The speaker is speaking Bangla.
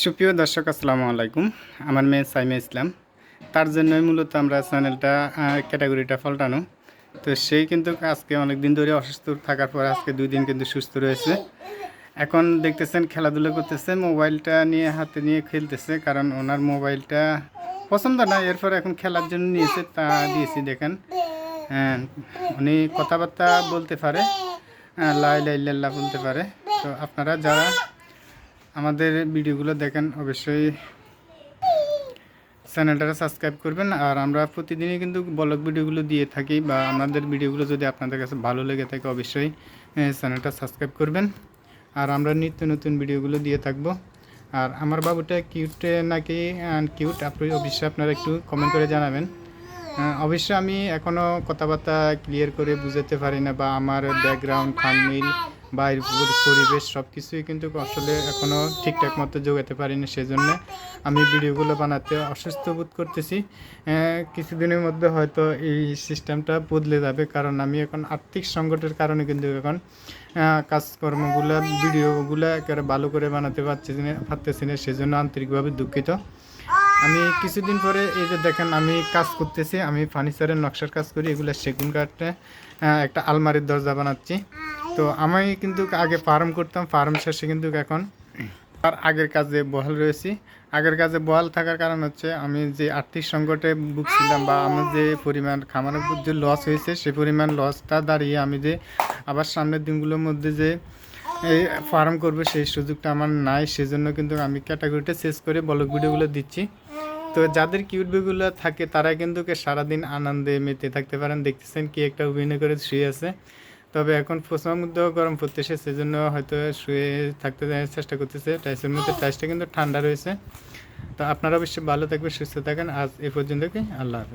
সুপ্রিয় দর্শক আসসালামু আলাইকুম। আমার মেয়ে সাইমা ইসলাম। তার জন্যই মূলত আমরা চ্যানেলটা ক্যাটাগরিটা পাল্টানো। তো সেই কিন্তু আজকে অনেক দিন ধরে অসুস্থ থাকার পর আজকে দুই দিন কিন্তু সুস্থ রয়েছে। এখন দেখতেছেন খেলাধুলা করতেছে মোবাইলটা নিয়ে হাতে নিয়ে খেলতেছে। কারণ ওনার মোবাইলটা পছন্দ না এরপর এখন খেলার জন্য নিয়েছে তা দিয়েছি দেখেন। হ্যাঁ, উনি কথাবার্তা বলতে পারে লাই লাই লাল্লা বলতে পারে। তো আপনারা যারা আমাদের ভিডিওগুলো দেখেন অবশ্যই চ্যানেলটা সাবস্ক্রাইব করবেন। আর আমরা প্রতিদিনই কিন্তু ব্লগ ভিডিওগুলো দিয়ে থাকি বা আমাদের ভিডিওগুলো যদি আপনাদের কাছে ভালো লেগে থাকে অবশ্যই চ্যানেলটা সাবস্ক্রাইব করবেন। আর আমরা নিত্য নতুন ভিডিওগুলো দিয়ে থাকব। আর আমার বাবুটা কিউটে নাকি কিউট আপনি অবশ্যই আপনারা একটু কমেন্ট করে জানাবেন। আহ, অবশ্য আমি এখনও কথাবার্তা ক্লিয়ার করে বুঝাতে পারি না বা আমার ব্যাকগ্রাউন্ড থামমিল বা এর পরি- পরিবেশ সব কিছুই কিন্তু আসলে এখনও ঠিকঠাক মতো যোগাতে পারিনি সেজন্য আমি ভিডিওগুলো বানাতে অসুস্থ বোধ করতেছি। কিছুদিনের মধ্যে হয়তো এই সিস্টেমটা বদলে যাবে কারণ আমি এখন আর্থিক সংকটের কারণে কিন্তু এখন কাজকর্মগুলো, ভিডিওগুলো একেবারে ভালো করে বানাতে পারছি না, পারতেছি না, সেজন্য আন্তরিকভাবে দুঃখিত। আমি কিছুদিন পরে এই যে দেখেন আমি কাজ করতেছি, আমি ফার্নিচারের নকশার কাজ করি, এগুলো সেগুন কাঠে একটা আলমারির দরজা বানাচ্ছি। তো আমি কিন্তু আগে ফার্ম করতাম, ফার্ম শেষে কিন্তু এখন আর আগের কাজে বহাল রয়েছি। আগের কাজে বহাল থাকার কারণ হচ্ছে আমি যে আর্থিক সংকটে ভুগছিলাম বা আমার যে পরিমাণ খামারের উপর যে লস হয়েছে সেই পরিমাণ লসটা দাঁড়িয়ে আমি যে আবার সামনের দিনগুলোর মধ্যে যে এই ফার্ম করবে সেই সুযোগটা আমার নাই, সেজন্য কিন্তু আমি ক্যাটাগরিটা শেষ করে ব্লগ ভিডিওগুলো দিচ্ছি। তো যাদের কিউট থাকে তারা কিন্তু সারাদিন আনন্দে মেতে থাকতে পারেন। দেখতেছেন কি একটা অভিনয় করে শুয়ে আছে। তবে এখন প্রচণ্ড গরম পড়তেছে সেজন্য হয়তো শুয়ে থাকতে চেষ্টা করতেছে। টাইসের মধ্যে টাইসটা কিন্তু ঠান্ডা রয়েছে। তো আপনারা অবশ্যই ভালো থাকবেন সুস্থ থাকেন। আজ এ পর্যন্ত কি আল্লাহ হাফেজ।